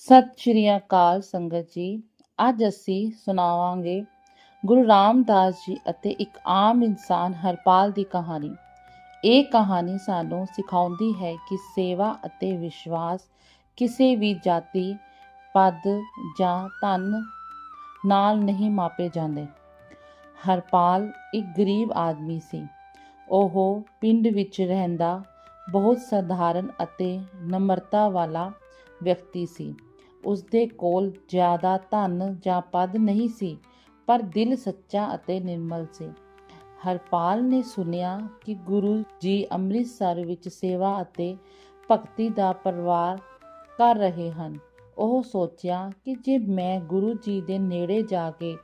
ਸਤਿ ਸ਼੍ਰੀ ਅਕਾਲ ਸੰਗਤ ਜੀ। ਅੱਜ ਅਸੀਂ ਸੁਣਾਵਾਂਗੇ ਗੁਰੂ ਰਾਮਦਾਸ ਜੀ ਅਤੇ ਇੱਕ ਆਮ ਇਨਸਾਨ ਹਰਪਾਲ ਦੀ ਕਹਾਣੀ। ਇਹ ਕਹਾਣੀ ਸਾਨੂੰ ਸਿਖਾਉਂਦੀ ਹੈ ਕਿ ਸੇਵਾ ਅਤੇ ਵਿਸ਼ਵਾਸ ਕਿਸੇ ਵੀ ਜਾਤੀ, ਪਦ ਜਾਂ ਧਨ ਨਾਲ ਨਹੀਂ ਮਾਪੇ ਜਾਂਦੇ। ਹਰਪਾਲ ਇੱਕ ਗਰੀਬ ਆਦਮੀ ਸੀ। ਉਹ ਪਿੰਡ ਵਿੱਚ ਰਹਿੰਦਾ, ਬਹੁਤ ਸਧਾਰਨ ਅਤੇ ਨਮਰਤਾ ਵਾਲਾ ਵਿਅਕਤੀ ਸੀ। ਉਸਦੇ ਕੋਲ ਜ਼ਿਆਦਾ ਧਨ ਜਾਂ ਪਦ ਨਹੀਂ ਸੀ, ਪਰ ਦਿਲ ਸੱਚਾ ਅਤੇ ਨਿਰਮਲ ਸੀ। ਹਰਪਾਲ ਨੇ ਸੁਨਿਆ ਕਿ ਗੁਰੂ ਜੀ ਅੰਮ੍ਰਿਤਸਰ ਵਿੱਚ ਸੇਵਾ ਅਤੇ ਭਗਤੀ ਦਾ ਪਰਿਵਾਰ ਕਰ ਰਹੇ ਹਨ। ਉਹ ਸੋਚਿਆ ਕਿ ਜੇ ਮੈਂ ਗੁਰੂ ਜੀ ਦੇ ਨੇੜੇ ਜਾ ਕੇ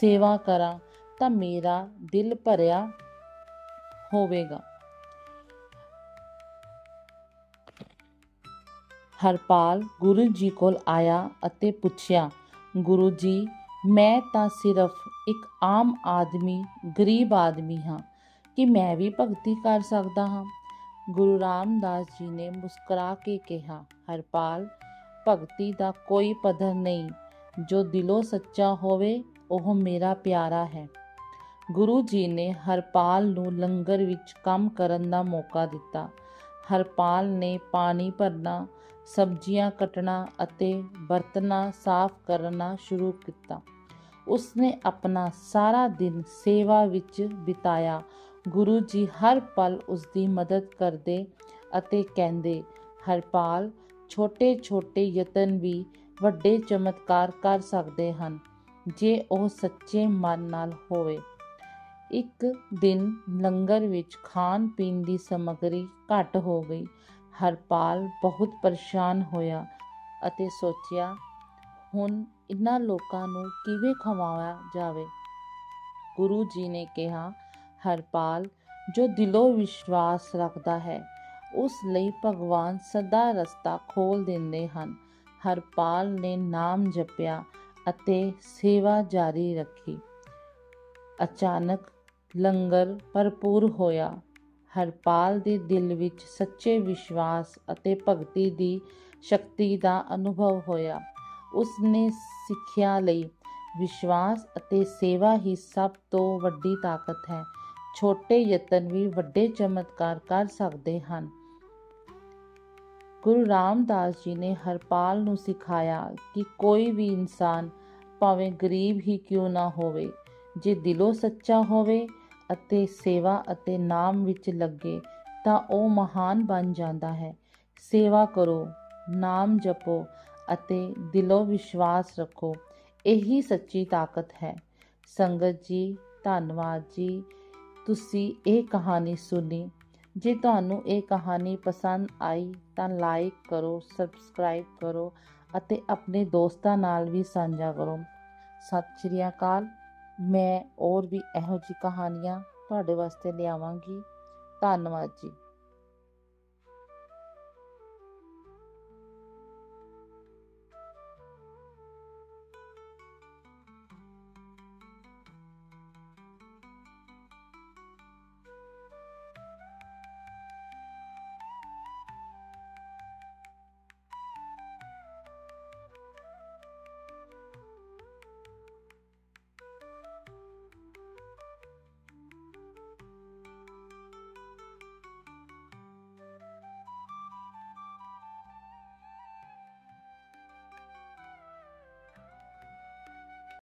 ਸੇਵਾ ਕਰਾਂ ਤਾਂ ਮੇਰਾ ਦਿਲ ਭਰਿਆ ਹੋਵੇਗਾ। ਹਰਪਾਲ ਗੁਰੂ ਜੀ ਕੋਲ ਆਇਆ ਅਤੇ ਪੁੱਛਿਆ, ਗੁਰੂ ਜੀ, ਮੈਂ ਤਾਂ ਸਿਰਫ ਇੱਕ ਆਮ ਆਦਮੀ, ਗਰੀਬ ਆਦਮੀ ਹਾਂ। ਕਿ ਮੈਂ ਵੀ ਭਗਤੀ ਕਰ ਸਕਦਾ ਹਾਂ? ਗੁਰੂ ਰਾਮਦਾਸ ਜੀ ਨੇ ਮੁਸਕਰਾ ਕੇ ਕਿਹਾ, ਹਰਪਾਲ, ਭਗਤੀ ਦਾ ਕੋਈ ਪੱਧਰ ਨਹੀਂ। ਜੋ ਦਿਲੋਂ ਸੱਚਾ ਹੋਵੇ, ਉਹ ਮੇਰਾ ਪਿਆਰਾ ਹੈ। ਗੁਰੂ ਜੀ ਨੇ ਹਰਪਾਲ ਨੂੰ ਲੰਗਰ ਵਿੱਚ ਕੰਮ ਕਰਨ ਦਾ ਮੌਕਾ ਦਿੱਤਾ। ਹਰਪਾਲ ਨੇ ਪਾਣੀ ਭਰਨਾ ਸਬਜ਼ੀਆਂ ਕੱਟਣਾ ਅਤੇ ਬਰਤਨਾਂ ਸਾਫ਼ ਕਰਨਾ ਸ਼ੁਰੂ ਕੀਤਾ। ਉਸਨੇ ਆਪਣਾ ਸਾਰਾ ਦਿਨ ਸੇਵਾ ਵਿੱਚ ਬਿਤਾਇਆ। ਗੁਰੂ ਜੀ ਹਰ ਪਲ ਉਸ ਮਦਦ ਕਰਦੇ ਅਤੇ ਕਹਿੰਦੇ, ਹਰਪਾਲ, ਛੋਟੇ-ਛੋਟੇ ਯਤਨ ਵੀ ਵੱਡੇ ਚਮਤਕਾਰ ਕਰ ਸਕਦੇ ਹਨ, ਜੇ ਉਹ ਸੱਚੇ ਮਨ ਨਾਲ ਹੋਵੇ। ਇੱਕ ਦਿਨ ਲੰਗਰ ਵਿੱਚ ਖਾਣ ਪੀਣ ਦੀ ਸਮੱਗਰੀ ਘੱਟ ਹੋ ਗਈ। ਹਰਪਾਲ ਬਹੁਤ ਪਰੇਸ਼ਾਨ ਹੋਇਆ ਅਤੇ ਸੋਚਿਆ, ਹੁਣ ਇਨ੍ਹਾਂ ਲੋਕਾਂ ਨੂੰ ਕਿਵੇਂ ਖਵਾਇਆ ਜਾਵੇ? ਗੁਰੂ ਜੀ ਨੇ ਕਿਹਾ, ਹਰਪਾਲ, ਜੋ ਦਿਲੋਂ ਵਿਸ਼ਵਾਸ ਰੱਖਦਾ ਹੈ, ਉਸ ਲਈ ਭਗਵਾਨ ਸਦਾ ਰਸਤਾ ਖੋਲ ਦਿੰਦੇ ਹਨ। ਹਰਪਾਲ ਨੇ ਨਾਮ ਜਪਿਆ ਅਤੇ ਸੇਵਾ ਜਾਰੀ ਰੱਖੀ। ਅਚਾਨਕ ਲੰਗਰ ਭਰਪੂਰ ਹੋਇਆ। ਹਰਪਾਲ ਦੇ ਦਿਲ ਵਿੱਚ ਸੱਚੇ ਵਿਸ਼ਵਾਸ ਅਤੇ ਭਗਤੀ ਦੀ ਸ਼ਕਤੀ ਦਾ ਅਨੁਭਵ ਹੋਇਆ। ਉਸ ਨੇ ਸਿੱਖਿਆ ਲਈ ਵਿਸ਼ਵਾਸ ਅਤੇ ਸੇਵਾ ਹੀ ਸਭ ਤੋਂ ਵੱਡੀ ਤਾਕਤ ਹੈ। ਛੋਟੇ ਯਤਨ ਵੀ ਵੱਡੇ ਚਮਤਕਾਰ ਕਰ ਸਕਦੇ ਹਨ। ਗੁਰੂ ਰਾਮਦਾਸ ਜੀ ਨੇ ਹਰਪਾਲ ਨੂੰ ਸਿਖਾਇਆ ਕਿ ਕੋਈ ਵੀ ਇਨਸਾਨ ਭਾਵੇਂ ਗਰੀਬ ਹੀ ਕਿਉਂ ਨਾ ਹੋਵੇ, ਜੇ ਦਿਲੋਂ ਸੱਚਾ ਹੋਵੇ ਅਤੇ ਸੇਵਾ ਅਤੇ ਨਾਮ ਵਿੱਚ ਲੱਗੇ ਤਾਂ ਉਹ ਮਹਾਨ ਬਣ ਜਾਂਦਾ ਹੈ। ਸੇਵਾ ਕਰੋ, ਨਾਮ ਜਪੋ ਅਤੇ ਦਿਲੋਂ ਵਿਸ਼ਵਾਸ ਰੱਖੋ, ਇਹੀ ਸੱਚੀ ਤਾਕਤ ਹੈ। ਸੰਗਤ ਜੀ, ਧੰਨਵਾਦ ਜੀ, ਤੁਸੀਂ ਇਹ ਕਹਾਣੀ ਸੁਣੀ। ਜੇ ਤੁਹਾਨੂੰ ਇਹ ਕਹਾਣੀ ਪਸੰਦ ਆਈ ਤਾਂ ਲਾਈਕ ਕਰੋ, ਸਬਸਕ੍ਰਾਈਬ ਕਰੋ ਅਤੇ ਆਪਣੇ ਦੋਸਤਾਂ ਨਾਲ ਵੀ ਸਾਂਝਾ ਕਰੋ। ਸਤਿ ਸ਼੍ਰੀ ਅਕਾਲ। ਮੈਂ ਹੋਰ ਵੀ ਇਹੋ ਜਿਹੀ ਕਹਾਣੀਆਂ ਤੁਹਾਡੇ ਵਾਸਤੇ ਲਿਆਵਾਂਗੀ। ਧੰਨਵਾਦ ਜੀ।